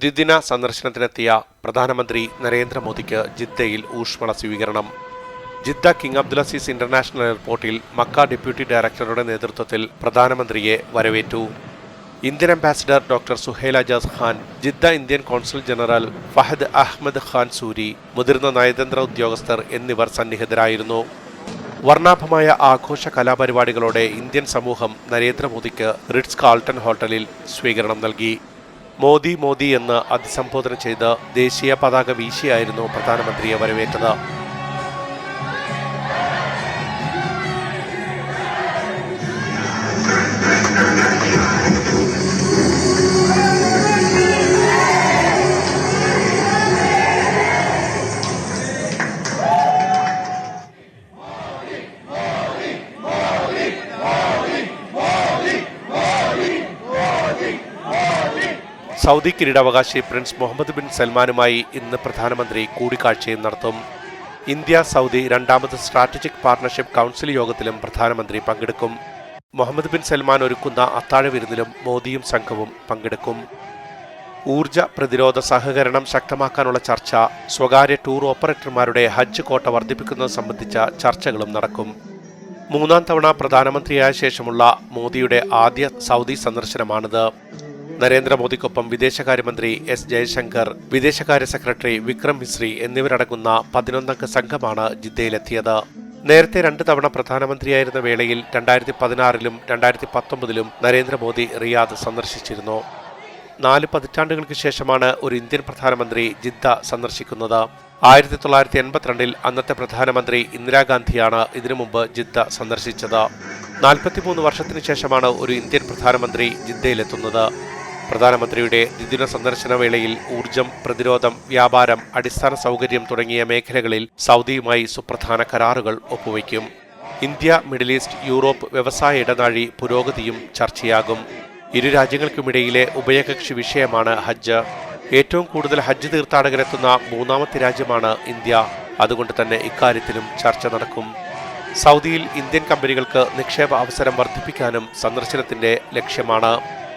ദ്വിദിന സന്ദർശനത്തിനെത്തിയ പ്രധാനമന്ത്രി നരേന്ദ്രമോദിക്ക് ജിദ്ദയിൽ ഊഷ്മള സ്വീകരണം. ജിദ്ദ കിങ് അബ്ദുലസീസ് ഇന്റർനാഷണൽ എയർപോർട്ടിൽ മക്ക ഡെപ്യൂട്ടി ഡയറക്ടറുടെ നേതൃത്വത്തിൽ പ്രധാനമന്ത്രിയെ വരവേറ്റു. Indian ambassador doctor Suhel Ajaz Khan Jeddah Indian consul general Fahad Ahmed Khan Suri മുതിർന്ന നയതന്ത്ര ഉദ്യോഗസ്ഥർ എന്നിവർ സന്നിഹിതരായിരുന്നു. വർണാഭമായ ആഘോഷ കലാപരിപാടികളോടെ ഇന്ത്യൻ സമൂഹം നരേന്ദ്രമോദിക്ക് റിഡ്സ് കാൾട്ടൺ ഹോട്ടലിൽ സ്വീകരണം നൽകി. മോദി മോദി എന്ന് അഭിസംബോധന ചെയ്ത് ദേശീയ പതാക വീശിയായിരുന്നു പ്രധാനമന്ത്രിയെ വരവേറ്റത്. സൗദി കിരീടാവകാശി പ്രിൻസ് മുഹമ്മദ് ബിൻ സൽമാനുമായി ഇന്ന് പ്രധാനമന്ത്രി കൂടിക്കാഴ്ചയും നടത്തും. ഇന്ത്യ സൗദി രണ്ടാമത് സ്ട്രാറ്റജിക് പാർട്ണർഷിപ്പ് കൗൺസിൽ യോഗത്തിലും പ്രധാനമന്ത്രി പങ്കെടുക്കും. മുഹമ്മദ് ബിൻ സൽമാൻ ഒരുക്കുന്ന അത്താഴ വിരുന്നിലും മോദിയും സംഘവും പങ്കെടുക്കും. ഊർജ പ്രതിരോധ സഹകരണം ശക്തമാക്കാനുള്ള ചർച്ച സ്വകാര്യ ടൂർ ഓപ്പറേറ്റർമാരുടെ ഹജ്ജ് കോട്ട വർദ്ധിപ്പിക്കുന്നത് സംബന്ധിച്ച ചർച്ചകളും നടക്കും. മൂന്നാം തവണ പ്രധാനമന്ത്രിയായ ശേഷമുള്ള മോദിയുടെ ആദ്യ സൗദി സന്ദർശനമാണിത്. നരേന്ദ്രമോദിക്കൊപ്പം വിദേശകാര്യമന്ത്രി എസ് ജയശങ്കർ വിദേശകാര്യ സെക്രട്ടറി വിക്രം മിശ്രി എന്നിവരടങ്ങുന്ന പതിനൊന്നംഗ സംഘമാണ് ജിദ്ദയിലെത്തിയത്. നേരത്തെ രണ്ട് തവണ പ്രധാനമന്ത്രിയായിരുന്ന വേളയിൽ രണ്ടായിരത്തി പതിനാറിലും രണ്ടായിരത്തി പത്തൊമ്പതിലും നരേന്ദ്രമോദി റിയാദ് സന്ദർശിച്ചിരുന്നു. നാല് പതിറ്റാണ്ടുകൾക്ക് ശേഷമാണ് ഒരു ഇന്ത്യൻ പ്രധാനമന്ത്രി ജിദ്ദ സന്ദർശിക്കുന്നത്. ആയിരത്തി തൊള്ളായിരത്തി എൺപത്തിരണ്ടിൽ അന്നത്തെ പ്രധാനമന്ത്രി ഇന്ദിരാഗാന്ധിയാണ് ഇതിനു മുമ്പ് ജിദ്ദ സന്ദർശിച്ചത്. നാൽപ്പത്തിമൂന്ന് വർഷത്തിനു ശേഷമാണ് ഒരു ഇന്ത്യൻ പ്രധാനമന്ത്രി ജിദ്ദയിലെത്തുന്നത്. പ്രധാനമന്ത്രിയുടെ ദ്വിദിന സന്ദർശന വേളയിൽ ഊർജം പ്രതിരോധം വ്യാപാരം അടിസ്ഥാന സൗകര്യം തുടങ്ങിയ മേഖലകളിൽ സൗദിയുമായി സുപ്രധാന കരാറുകൾ ഒപ്പുവയ്ക്കും. ഇന്ത്യ മിഡിൽ ഈസ്റ്റ് യൂറോപ്പ് വ്യവസായ ഇടനാഴി പുരോഗതിയും ചർച്ചയാകും. ഇരു രാജ്യങ്ങൾക്കുമിടയിലെ ഉഭയകക്ഷി വിഷയമാണ് ഹജ്ജ്. ഏറ്റവും കൂടുതൽ ഹജ്ജ് തീർത്ഥാടകരെത്തുന്ന മൂന്നാമത്തെ രാജ്യമാണ് ഇന്ത്യ. അതുകൊണ്ട് തന്നെ ഇക്കാര്യത്തിലും ചർച്ച നടക്കും. സൗദിയിൽ ഇന്ത്യൻ കമ്പനികൾക്ക് നിക്ഷേപ അവസരം വർദ്ധിപ്പിക്കാനും സന്ദർശനത്തിന്റെ ലക്ഷ്യമാണ്.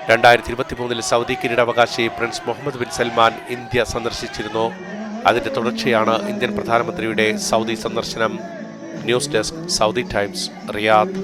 രണ്ടായിരത്തി ഇരുപത്തി മൂന്നിൽ സൗദി കിരീടാവകാശി prince Mohammed bin Salman India സന്ദർശിച്ചിരുന്നു. അതിന്റെ തുടർച്ചയാണ് ഇന്ത്യൻ പ്രധാനമന്ത്രിയുടെ സൗദി സന്ദർശനം. News desk Saudi Times Riyadh.